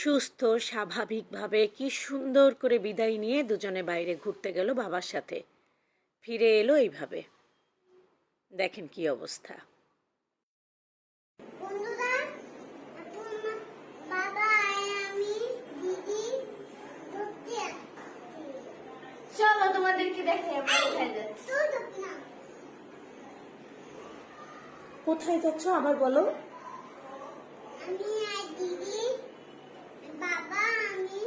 সুস্থ স্বাভাবিকভাবে কি সুন্দর করে বিদায় নিয়ে দুজনে বাইরে ঘুরতে গেল বাবার সাথে। ফিরে এলো এইভাবে। দেখেন কি অবস্থা। চলো তোমাদেরকে দেখে। কোথায় যাচ্ছ আবার বলো আমি আর দিদি বাবা আমি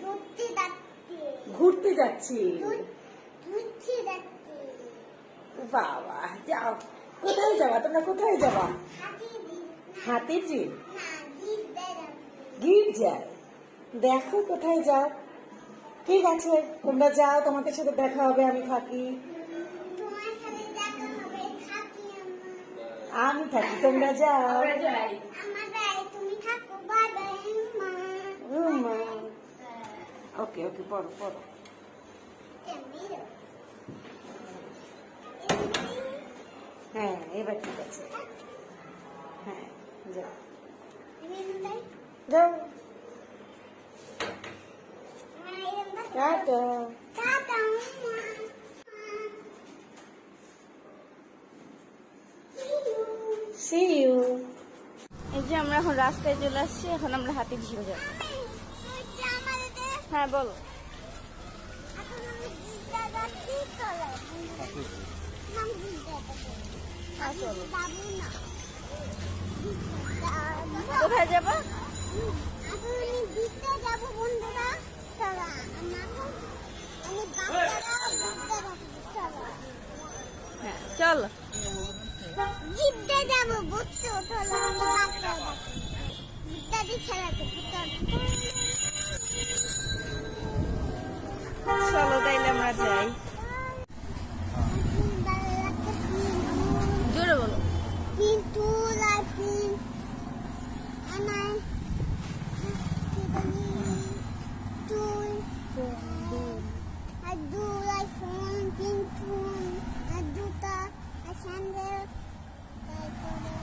ঘুরতে যাচ্ছি ঘুরতে যাচ্ছি বাবা যাও। কোথায় যাবা? তোমরা কোথায় যাবা? হাতির না জিততে গির্জায়? দেখো কোথায় যাও। ঠিক আছে তোমরা যাও তোমাদের সাথে দেখা হবে আমি থাকি। আমি থাকি তোমরা যাও। আমরা যাই। আমাদের তুমি থাকো বাই বাই মা। ওকে ওকে পড়ো পড়ো কেমন হ্যাঁ এবার ঠিক আছে। হ্যাঁ যাও। যাও। টাটা। সি ইউ এই যে আমরা এখন রাস্তায় চলে আসছি এখন আমরা হাতি ঝিল যাব। হ্যাঁ বলো। চলো কোথায় যাব? তুই আর দু আইফোন কিন্তু আর দুটা আর স্যান্ডেল তারপরে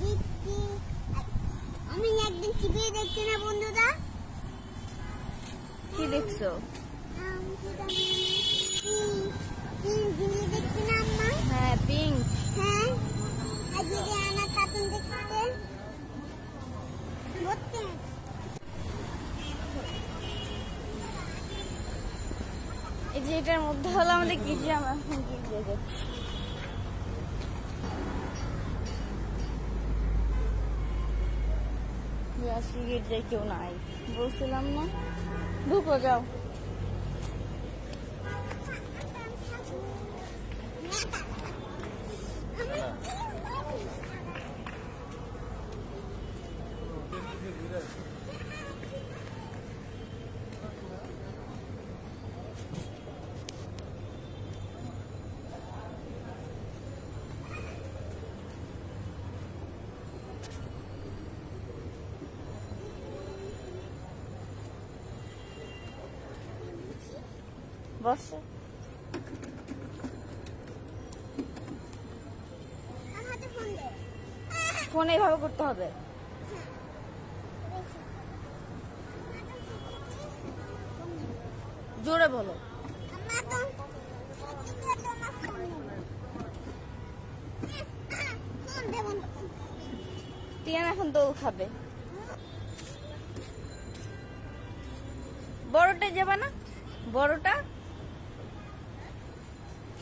লিপটি আমি একদিন টিভি দেখছি না বন্ধুরা কি দেখছ আম, কি জানি, টিভি দেখছি না আম্মা হ্যাঁ পিঙ্ক হ্যাঁ আজকে আমার কার্টুন দেখতে বলতে এই যে এটার মধ্যে হলো আমাদের গির্জা আমার এখন গির্জা যাচ্ছি যে গির্জায় কেউ নাই। বলছিলাম না। ঢুকো, যাও। বসো ফোন এইভাবে করতে হবে। জোরে বলো। টিয়ান এখন দোল খাবে। বড়টা যাবে না? বড়টা?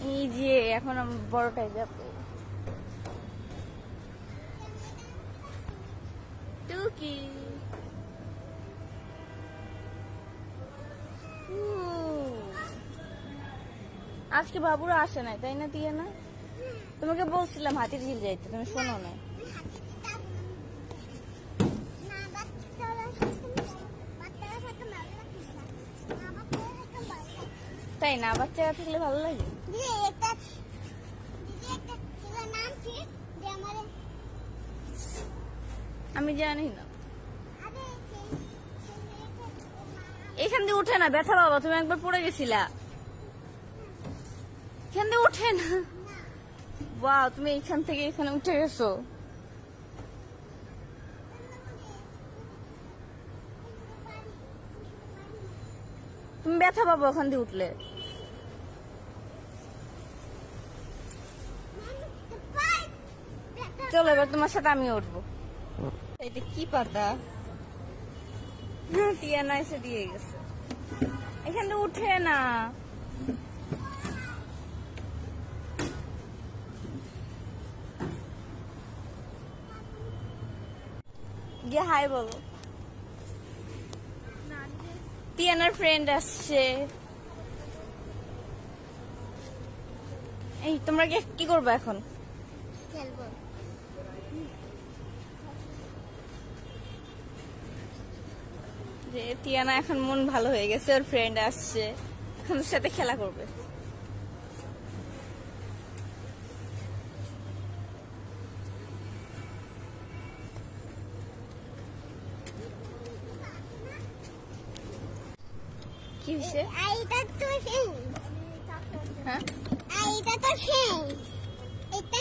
এই যে, এখন আমি বড়টায় যাব টুকি। আজকে বাবুরা আসে নাই, তাই না দিয়ে না তোমাকে বলছিলাম হাতির ঝিল যাইতে, তুমি শোনো না তাই না? বাচ্চা থাকলে ভালো লাগে। আমি জানি না। এখান দিয়ে উঠে না ব্যথা বাবা তুমি একবার পড়ে গেছিলা। এখান দিয়ে উঠে না। বা তুমি এখান থেকে এখানে উঠে গেছো। তুমি ব্যথা পাবো ওখান দিয়ে উঠলে। চলো এবার তোমার সাথে আমি উঠবো। এটা কি পাতা? হ্যাঁ, টিয়ানা এসে দিয়ে গেছে। এখান থেকে উঠে না। গিয়ে হাই বলো। টিয়ানার ফ্রেন্ড আসছে। এই তোমরা কি কি করবে এখন? খেলব। যে টিয়ানা এখন মন ভালো হয়ে গেছে ওর ফ্রেন্ড আসছে। এখন ওর সাথে খেলা করবে। কি হয়েছে এইটা তো ফ্যান হ্যাঁ? এইটা তো ফ্যান এটা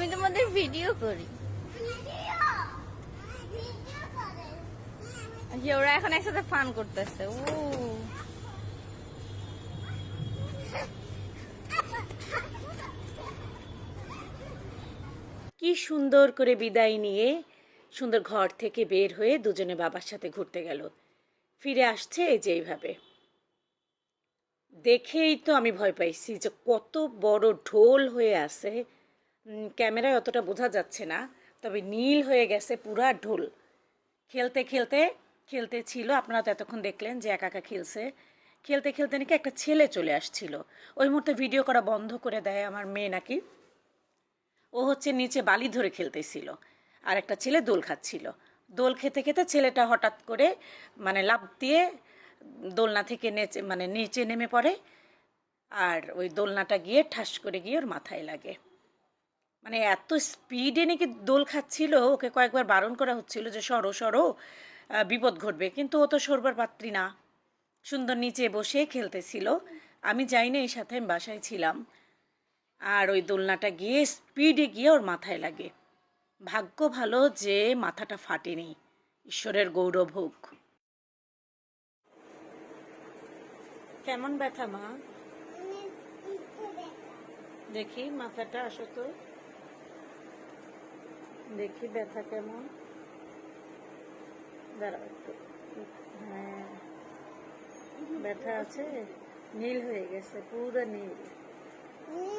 আমি তোমাদের ভিডিও করি। ওরা এখন একসাথে ফান করতেছে ও কি সুন্দর করে বিদায় নিয়ে সুন্দর ঘর থেকে বের হয়ে দুজনে বাবার সাথে ঘুরতে গেল। ফিরে আসছে এই যে এইভাবে। দেখেই তো আমি ভয় পাইছি যে কত বড় ঢোল হয়ে আছে। ক্যামেরায় অতটা বোঝা যাচ্ছে না, তবে নীল হয়ে গেছে পুরা ঢোল। খেলতে খেলতে খেলতে ছিল, আপনারা তো এতক্ষণ দেখলেন যে একা একা খেলছে, খেলতে খেলতে নাকি একটা ছেলে চলে আসছিল। ওই মুহূর্তে ভিডিও করা বন্ধ করে দেয় আমার মেয়ে নাকি। ও হচ্ছে নিচে বালি ধরে খেলতেছিল, আর একটা ছেলে দোল খাচ্ছিল। দোল খেতে খেতে ছেলেটা হঠাৎ করে মানে লাফ দিয়ে দোলনা থেকে নেচে মানে নিচে নেমে পড়ে, আর ওই দোলনাটা গিয়ে ঠাস করে গিয়ে ওর মাথায় লাগে। মানে এত স্পিডে নাকি দোল খাচ্ছিল ওকে কয়েকবার বারণ করা হচ্ছিল যে সরো সরো বিপদ ঘটবে। কিন্তু ও তো সরবার পাত্রী না। সুন্দর নিচে বসে খেলতেছিল। আমি যাই না এই সাথে আমি বাসায় ছিলাম। আর ওই দোলনাটা গিয়ে স্পিডে গিয়ে ওর মাথায় লাগে। ভাগ্য ভালো যে মাথাটা ফাটেনি। ঈশ্বরের গৌরব হোক। কেমন ব্যথা মা? দেখি মাথাটা আসো তো। দেখি ব্যথা কেমন। দাঁড়াও একটু। হ্যাঁ। ব্যথা আছে? নীল হয়ে গেছে পুরো নীল।